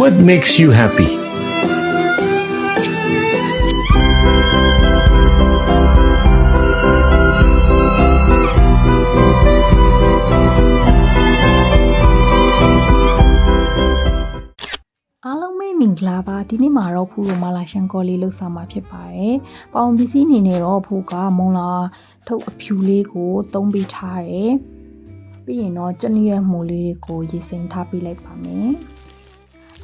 What makes you happy? အားလုံးပဲမင်္ဂလာပါဒီနေ့မှာတော့ဖူရိုမာလာရှန်ကောလေးလှုပ်ဆောင်မှာဖြစ်ပါတယ်။ပေါင်ပစ္စည်းအနေနဲ့တော့ဖူကမုံလာထုတ်အဖြူလေးကိုသုံးပေးထားတယ်။ပြီးရင်တော့ကျနရွက်မိုးလေးတွေကိုရေစိမ်းထားပေးလိုက်ပါမယ်။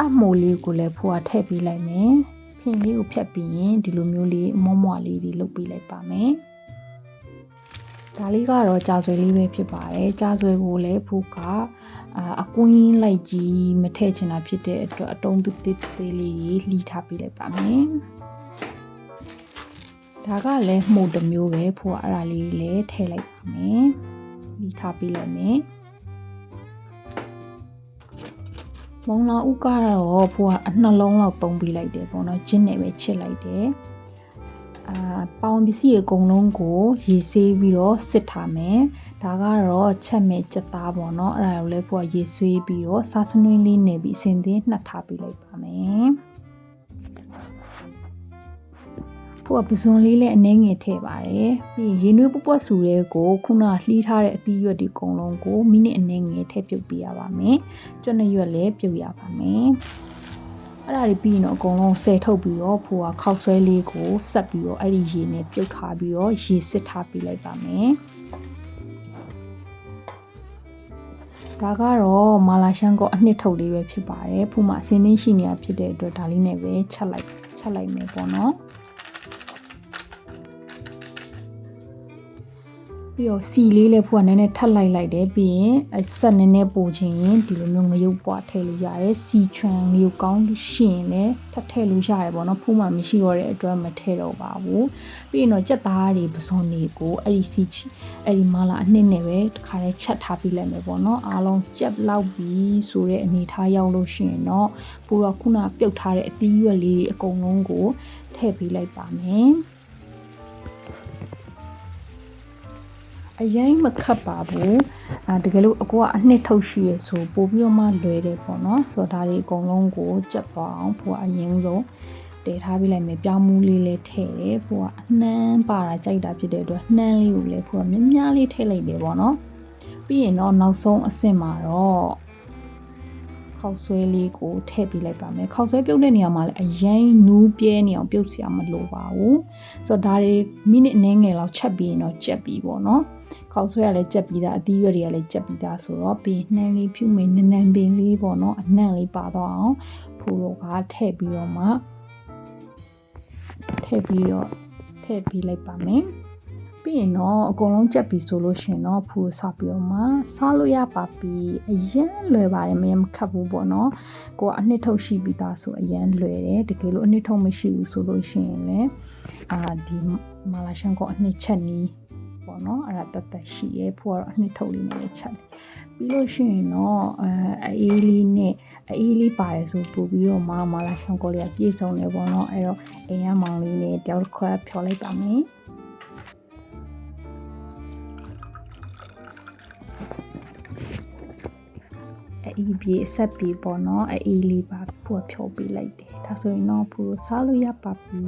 အမိုးလေးကိုလည်းဖူကထည့်ပေးလိုက်မယ်။ဖင်လေးကိုဖြတ်ပြီးရင်ဒီလိုမျိုးလေးမွမွလေးတွေလုပ်ပေးလိုက်ပါမယ်။ဒါလေးကတော့ကြာဆွဲလေးပဲဖြစ်ပါတယ်။ကြာဆွဲကိုလည်းဖူကအာအကွင်းလိုက်ကြီးမထည့်ချင်တာဖြစ်တဲ့အတွက်အတုံးသေးသေးသေးလေးကြီးလှီထားပေးလိုက်ပါမယ်။ဒါကလည်းမှုတစ်မျိုးပဲဖို့အဲ့ဒါလေးလည်းထည့်လိုက်ပါမယ်။လှီထားပေးလိုက်မယ်။ မုံလာဥကတော့ဖို့ကအနှလုံးလောက်သုံးပေးလိုက်တယ်ပေါ့နော်။ဂျင်းနဲ့ပဲချစ်လိုက်တယ်။အာပေါင်ပစ္စည်းအကုန်လုံးကိုရေဆေးပြီးတော့စစ်ထားမယ်။ဒါကတော့ချက်မဲ့စက်သားပေါ့နော်။အဲ့ဒါကိုလည်းဖို့ကရေဆွေးပြီးတော့စားစနွင်းလေးနေပြီးအစင်သင်းနှက်ထားပေးလိုက်ပါမယ်။ ဖို့ကပဇွန်လေးလည်းအနှဲငယ်ထည့်ပါတယ်။ပြီးရင်ရေနွေးပွပွဆူတဲ့ကိုခုနလှီးထားတဲ့အသီးရွက်ဒီအကုန်လုံးကိုမိနစ်အနှဲငယ်ထည့်ပြုတ်ပြရပါမယ်။ကျွတ်နရွက်လည်းပြုတ်ရပါမယ်။အဲ့ဒါတွေပြီးရင်တော့အကုန်လုံးဆယ်ထုတ်ပြီးတော့ဖိုးကခောက်ဆွဲလေးကိုဆက်ပြီးတော့အဲ့ဒီရေနဲ့ပြုတ်ထားပြီးတော့ရေစစ်ထားပြီးလိုက်ပါမယ်ဒါကတော့မာလာရှန်ကိုအနှစ်ထုတ်လေးပဲဖြစ်ပါတယ်ဖူးမှာအစင်းသင်းရှိနေတာဖြစ်တဲ့အတွက်ဒါလေးနဲ့ပဲချက်လိုက်ချက်လိုက်မယ်ပေါ့နော် ပြီးတော့စီလေးလည်းဖူကနည်းနည်းထပ်လိုက်လိုက်တယ်ပြီးရင်အဆက်နည်းနည်းပို့ချင်ရင်ဒီလိုမျိုးငရုတ်ပွားထည့်လို့ရတယ်စီချွန်ငရုတ်ကောင်းရှင်လည်းထပ်ထည့်လို့ရတယ်ပေါ့နော်ဖူးမှမရှိတော့တဲ့အတွက်မထည့်တော့ပါဘူးပြီးရင်တော့ကြက်သားတွေပစုံတွေကိုအဲ့ဒီစီအဲ့ဒီမာလာအနှစ်နဲ့ပဲတခါတည်းချက်ထားပြီးလိုက်မယ်ပေါ့နော်အားလုံးကြက်လောက်ပြီးဆိုတဲ့အနေထားရောက်လို့ရှိရင်တော့ပူတော့ခုနပြုတ်ထားတဲ့အသီးရွက်လေးတွေအကုန်လုံးကိုထည့်ပေးလိုက်ပါမယ် အရင်မခတ်ပါဘူးအာတကယ်လို့အကူကအနှစ်ထုတ်ရှိရဆိုပို့ပြီးတော့မှလွယ်တယ်ပေါ့နော်ဆိုတော့ဒါတွေအကုန်လုံးကိုကြက်သွားအောင်ဖို့ကအရင်ဆုံးတည်ထားပေးလိုက်မယ်ပြောင်းမှုလေးလေးထည့်တယ်ဖို့ကအနှမ်းပါတာကြိုက်တာဖြစ်တဲ့အတွက်နှမ်းလေးကိုလည်းဖို့ကမြများများလေးထည့်လိုက်တယ်ပေါ့နော်ပြီးရင်တော့နောက်ဆုံးအဆင့်မှာတော့ခောက်ဆွဲလေးကိုထည့်ပေးလိုက်ပါမယ်ခောက်ဆွဲပြုတ်တဲ့နေရာမှာလည်းအရင်နူးပြဲနေအောင်ပြုတ်စရာမလိုပါဘူးဆိုတော့ဒါတွေမိနစ်အနည်းငယ်လောက်ချက်ပြီးရင်တော့ကြက်ပြီးပေါ့နော် ခေါက်ဆွဲကလည်းကြက်ပြီးသားအသီးရွက်တွေကလည်းကြက်ပြီးသားဆိုတော့ပြီးနှမ်းလေးဖြူမေနနံပင်လေးပေါ့နော်အနှံ့လေးပါတော့အောင်ဖိုးတော့ကထည့်ပြီးတော့မှထည့်ပြီးတော့ထည့်ပြီးလိုက်ပါမယ်ပြီးရင်တော့အကုန်လုံးကြက်ပြီးဆိုလို့ရှင်တော့ဖူစားပြီးတော့မှစားလို့ရပါပြီအရင်လွယ်ပါတယ်မရမခတ်ဘူးပေါ့နော်ကိုကအနှစ်ထုတ်ရှိပြီးသားဆိုအရင်လွယ်တယ်တကယ်လို့အနှစ်ထုတ်မရှိဘူးဆိုလို့ရှိရင်လည်းအာဒီမာလာရှန်ကိုအနှစ်ချက်နီး ပေါ့နော်အဲ့ဒါတတ်တတ်ရှိရဲဖို့ကတော့အနှစ်ထုတ်လေးနဲ့လည်းချက်တယ်ပြီးလို့ရှိရင်တော့အဲအေးလေးနဲ့အေးလေးပါတယ်ဆိုပို့ပြီးတော့မာမာလာရှန်ကိုလေးကပြည့်စုံတယ်ပေါ့နော်အဲ့တော့အိမ်ရမောင်လေးနဲ့တယောက်တစ်ခွက်ဖြော်လိုက်ပါမယ်အေးပြေဆက်ပြေပေါ့နော်အေးလေးပါပို့ဖြော်ပေးလိုက်တယ်ဒါဆိုရင်တော့ပို့စားလို့ရပါပြီ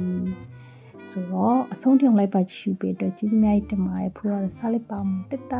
ဆိုတော့အဆုံးထိအောင်လိုက်ပါကြည့်ရှုပေးအတွက်ကျေးဇူးများကြီးတင်ပါတယ်ဖိုးရစားလိုက်ပါမယ်တတ